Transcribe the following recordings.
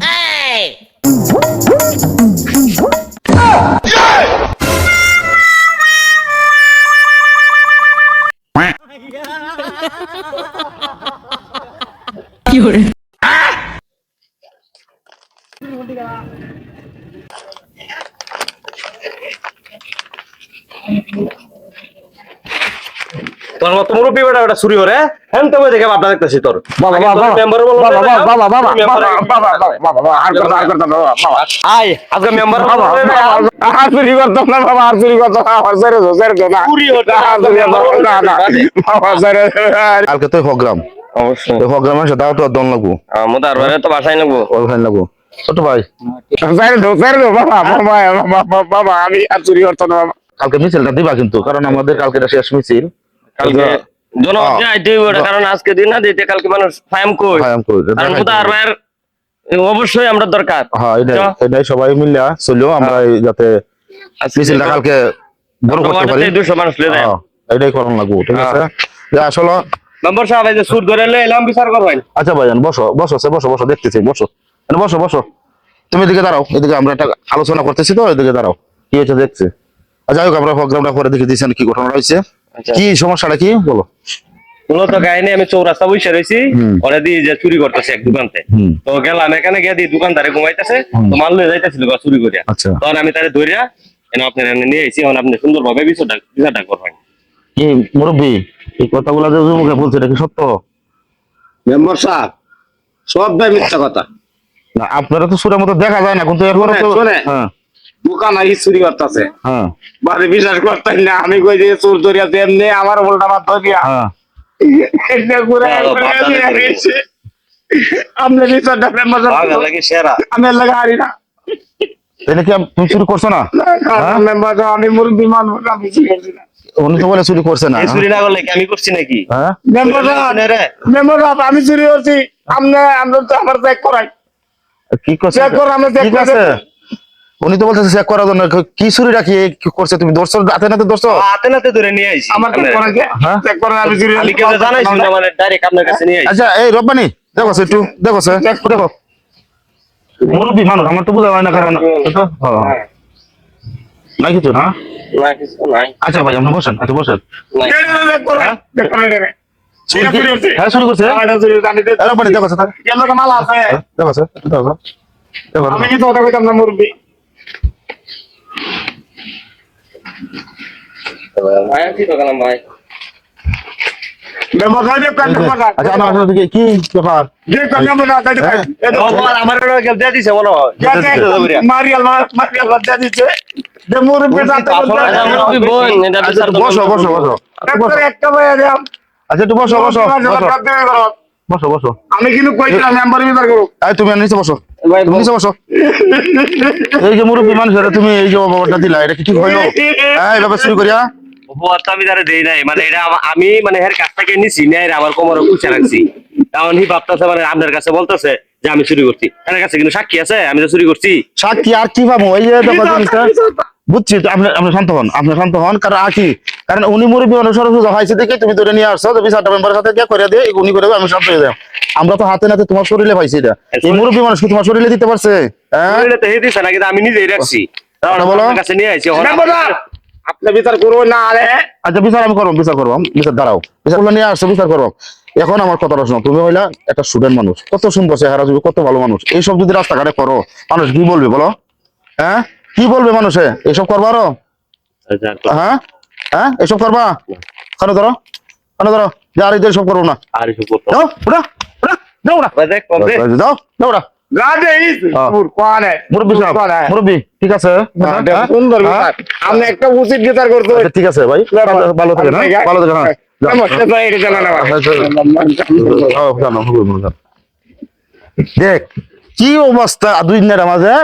에이! 열. তোর মতো মুরব্বী বেটা বেটা চুরি করে হ্যাঁ তো দেখে বাপটা দেখতেছি তোর। বাবা আগে বাবা তোর member বলো বাবা না, বাবা বাবা বাবা তুমি member বাবা বাবা বাবা বাবা আর করতাম আর করতাম বাবা বাবা। আজকে মেম্বার বাবা আর চুরি করতাম না বাবা আর চুরি করতাম না আমার ছেড়ে দাও না। চুরি হতো আর চুরি না, না। বাবা ছেড়ে কালকে তো প্রোগ্রাম অবশ্যই। তো দন লাগবো। আর বাইরে তো বাসায় নেব ওখানে লাগবো। ছোট ভাই। বাবা বাবা বাবা বাবা আমি আর চুরি করতাম না বাবা। কালকে মিছিলটা দিবা কিন্তু কারণ আমাদের কালকে শেষ মিছিল। কালকে হ্যাঁ। হইব কারণ আজকে দিন না দিতে কালকে মানুষ ফায়াম কই। হ্যাঁ, আমি করি। কারণ বাইরের অবশ্যই আমরা দরকার। হ্যাঁ এটাই সবাই মিলে চলো আমরা যাতে মিছিলটা কালকে বড় করতে পারি। দুশো মানুষ লিয়ে দেয় হ্যাঁ, এটাই করানো লাগবো ঠিক আছে? আসলে নম্বর সাহেব এই যে সুর ধরে এলে এলাম বিচার করবেন। আচ্ছা ভাইজান বসো বসো সে বসো বসো দেখতেছি বসো। বসো বসো। তুমি এদিকে দাঁড়াও এদিকে আমরা একটা আলোচনা করতেছি তো এদিকে দাঁড়াও। কি হয়েছে দেখছি। আর যাই হোক আমরা প্রোগ্রামটা করে দেখে দিয়েছেন কি ঘটনা রয়েছে। আচ্ছা। কি সমস্যাটা কি? বলো। মূলত কাহিনী আমি চৌরাস্তা বসে রয়েছি। ওরা দিয়ে যে চুরি করতেছে এক দোকানতে। তো গেলাম এখানে গিয়ে দিয়ে দোকানদারে ঘুমাইতেছে তো মাল নিয়ে যাইতেছিল চুরি করিয়া। আচ্ছা। তখন আমি তারে ধরিয়া এনে আপনার এনে নিয়ে এসেছি এখন আপনি সুন্দরভাবে বিচারটা করবেন। কি মুরব্বী এই কথাগুলো যে মুখে বলছে এটা কি সত্য? মেম্বার সাহেব সব ভাই মিথ্যা কথা। না আপনারা তো সুরের মতো দেখা যায় না কিন্তু এরপরে তো। হ্যাঁ। দোকান আই চুরি করতেছে। হ্যাঁ। বাড়ি বিশ্বাস করতেন না আমি কই যে চোর ধরিয়া এমনি আমার উল্টা ধরিয়া হ্যাঁ। বিচারটা লাগে হারি না। তাহলে কি তুমি চুরি করছ না? হ্যাঁ? আমি মুরব্বী মানুষ আমি চুরি করছি না। উনি তো বলে চুরি করছে না চুরি না করলে আমি করছি নাকি? মেম্বার আমি চুরি করছি। আমরা তো আমার চেক করাই। কি করছে? চেক করো আমি চেক কি করছে? উনি তো বলতেছে চেক করার জন্য কি কি কি করছে? তুমি ধরছো? হাতে নাতে ধরছো? হাতে নাতে ধরে নিয়ে আইছি। আমার চেক আমি- করাইছে হ্যাঁ? চেক করে আমি চুরি আমি কেউ জানাইছি না মানে ডাইরেক্ট আপনার কাছে নিয়ে আইছি? আচ্ছা এই রব্বানি দেখো একটু দেখো দেখো। মুরব্বী মানুষ আমার তো বোঝা হয় না কারণ তো, হ্যাঁ। নাই কিছু না না কিছু নাই। আচ্ছা ভাই আপনি বসেন আচ্ছা বসেন। করে করে চুরি কি- হ্যাঁ চুরি করছে? এটা চুরি জানি দে এই রব্বানি দেখো দেখো দেখো আমি কিছু কথা কইতাম না মুরব্বী ভাই কি তো গেলাম ভাই মেম্বার সাহেব কাট কথা আচ্ছা আমার আসলে কি- কি ব্যাপার বসো বসো বসো আচ্ছা একটু আমি কিন্তু কইছিলাম মেম্বার এই তুমি নিচে বসো নিচে এই যে মুরব্বী মানুষ তুমি এই যে দিলা, এটা কি ঠিক হইল এইভাবে চুরি করিয়া। উপহার তো আমি তারে দেই নাই। মানে এটা আমি মানে এর কাছ থেকে নিছি নেই আমার কোমরে রাখছি। এখন হি ভাবতেছে মানে আপনার কাছে বলতেছে যে আমি চুরি করছি। এর কাছে কিন্তু সাক্ষী আছে আমি তো চুরি করছি। সাক্ষী আর কি পাবো এই যে দেখো বুঝছি তো আপনি আপনি শান্ত হন আপনি শান্ত হন কারণ আর কি? কারণ উনি মুরব্বী অনুসরণ হয়েছে দেখে তুমি ধরে নিয়ে আসছো তো বিচারটা মেম্বারের সাথে গিয়ে করে দিয়ে উনি করে আমি শান্ত হয়ে যাই। আমরা তো হাতে নাতে তোমার শরীরে পাইছি এটা। এই মুরব্বী মানুষ কি তোমার শরীরে দিতে পারছে? হ্যাঁ? এটা তো হে না কিন্তু আমি নিজেই রাখছি। কারণ বলো। কাছে নিয়ে আইছি আপনি বিচার করো না আরে আচ্ছা বিচার আমি করব বিচার করব বিচার দাঁড়াও। বিচারগুলো নিয়ে আসছো বিচার করব। এখন আমার কথাটা শোনো তুমি হইলা একটা স্টুডেন্ট মানুষ কত সুন্দর চেহারা তুমি কত ভালো মানুষ। এইসব যদি রাস্তাঘাটে করো মানুষ কি বলবে বলো? হ্যাঁ? কি বলবে মানুষে? এসব করব আরও? হ্যাঁ? হ্যাঁ? এসব করবা? কেন ধরো? কেন ধরো? যে আর সব করব না। আর ওরা ওরা যাও ওরা যাও ওরা মুরব্বী ঠিক আছে? সুন্দর? আপনি একটা উচিত করতে ঠিক আছে ভাই। ভালো-? ভালো না। দেখ কি অবস্থা? দুই দিনের মাঝে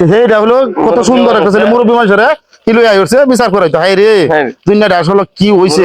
সেইটা হলো কত সুন্দর একটা ছেলে মুরব্বী মানুষের কি লই আইছে বিচার করাইতো। হাই রে হ্যাঁ। দুই আসলে কি হইছে